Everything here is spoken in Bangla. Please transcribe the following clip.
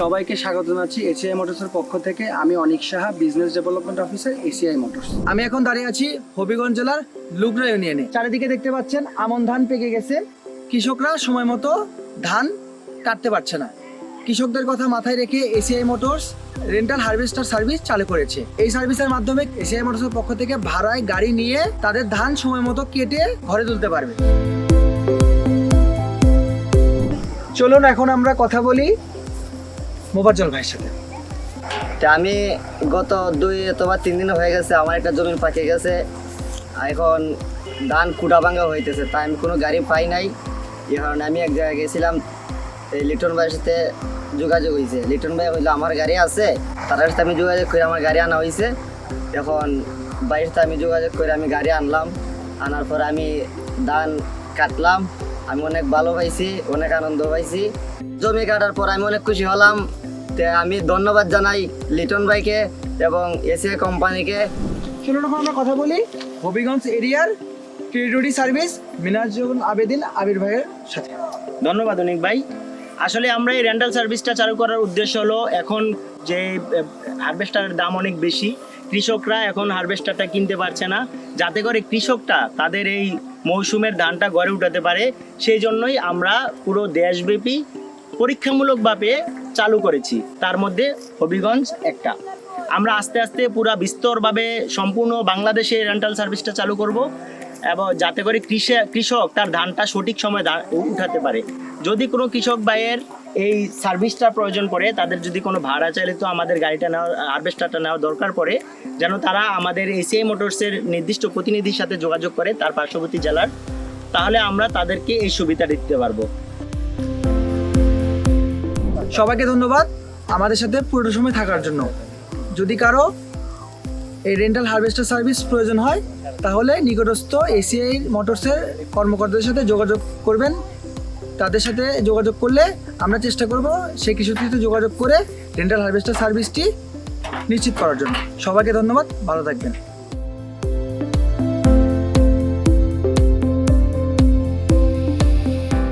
সবাইকে স্বাগত জানাচ্ছি এসিআই মোটরসের পক্ষ থেকে। আমি Anik Saha business development officer ACI motors আমি এখন দাঁড়িয়ে আছি হবিগঞ্জ জেলার লুগরা ইউনিয়নে। চারিদিকে দেখতে পাচ্ছেন, আমন ধান পেকে গেছে। কৃষকরা সময় মতো ধান কাটতে পারছে না। কৃষকদের কথা মাথায় রেখে ACI motors rental harvester service চালু করেছে। এই সার্ভিসের মাধ্যমে এসিআই মোটরসের পক্ষ থেকে ভাড়ায় গাড়ি নিয়ে তাদের ধান সময় মতো কেটে ঘরে তুলতে পারবে। চলুন এখন আমরা কথা বলি মোবাজ্জল ভাইয়ের সাথে। তা আমি গত দুই অথবা তিন দিন হয়ে গেছে, আমার একটা জমি পাকে গেছে। এখন ধান কুটা ভাঙা হইতেছে তাই আমি কোনো গাড়ি পাই নাই। এই কারণে আমি এক জায়গায় গেছিলাম, এই লিটন ভাইয়ের সাথে যোগাযোগ হয়েছে লিটন ভাই হইল, আমার গাড়ি আছে তার সাথে আমি যোগাযোগ করে আমার গাড়ি আনা হয়েছে এখন বাইরের সাথে আমি যোগাযোগ করে আমি গাড়ি আনলাম। আনার পর আমি ধান কাটলাম আমি অনেক ভালো পাইছি অনেক আনন্দ পাইছি। জমি কাটার পর আমি অনেক খুশি হলাম। তে আমি ধন্যবাদ জানাই লিটন ভাইকে এবং এসিআই কোম্পানিকে। চলুন এখন আমরা কথা বলি হবিগঞ্জ এরিয়ার টেরিটরি সার্ভিস মিনাজুল আবেদিন আবির ভাইয়ের সাথে। ধন্যবাদ অনেক ভাই। আসলে আমরা এই রেন্টাল সার্ভিসটা চালু করার উদ্দেশ্য হলো এখন যে হারভেস্টারের দাম অনেক বেশি, কৃষকরা এখন হারভেস্টারটা কিনতে পারছে না। যাতে করে কৃষকটা তাদের এই মৌসুমের ধানটা গড়ে উঠাতে পারে, সেই জন্যই আমরা পুরো দেশব্যাপী পরীক্ষামূলকভাবে চালু করেছি। তার মধ্যে হবিগঞ্জ একটা। আমরা আস্তে আস্তে পুরা বিস্তরভাবে সম্পূর্ণ বাংলাদেশে রেন্টাল সার্ভিসটা চালু করব। এবং যাতে করে কৃষক তার ধানটা সঠিক সময় উঠাতে পারে। যদি কোনো কৃষক ভাইয়ের এই সার্ভিসটা প্রয়োজন পড়ে, তাদের যদি কোনো ভাড়া চাইলে তো আমাদের গাড়িটা নেওয়া, হারভেস্টারটা নেওয়া দরকার পড়ে, যেন তারা আমাদের এসিআই মোটরসের নির্দিষ্ট প্রতিনিধির সাথে যোগাযোগ করে তার পার্শ্ববর্তী জেলার, তাহলে আমরা তাদেরকে এই সুবিধা দিতে পারব। সবাইকে ধন্যবাদ আমাদের সাথে পুরোটা সময় থাকার জন্য। যদি কারও এই রেন্টাল হারভেস্টার সার্ভিস প্রয়োজন হয়, তাহলে নিকটস্থ এসিআই মোটরসের কর্মকর্তাদের সাথে যোগাযোগ করবেন। তাদের সাথে যোগাযোগ করলে আমরা চেষ্টা করব সেই কৃষকদের সাথে যোগাযোগ করে রেন্টাল হারভেস্টার সার্ভিসটি নিশ্চিত করার জন্য। সবাইকে ধন্যবাদ, ভালো থাকবেন।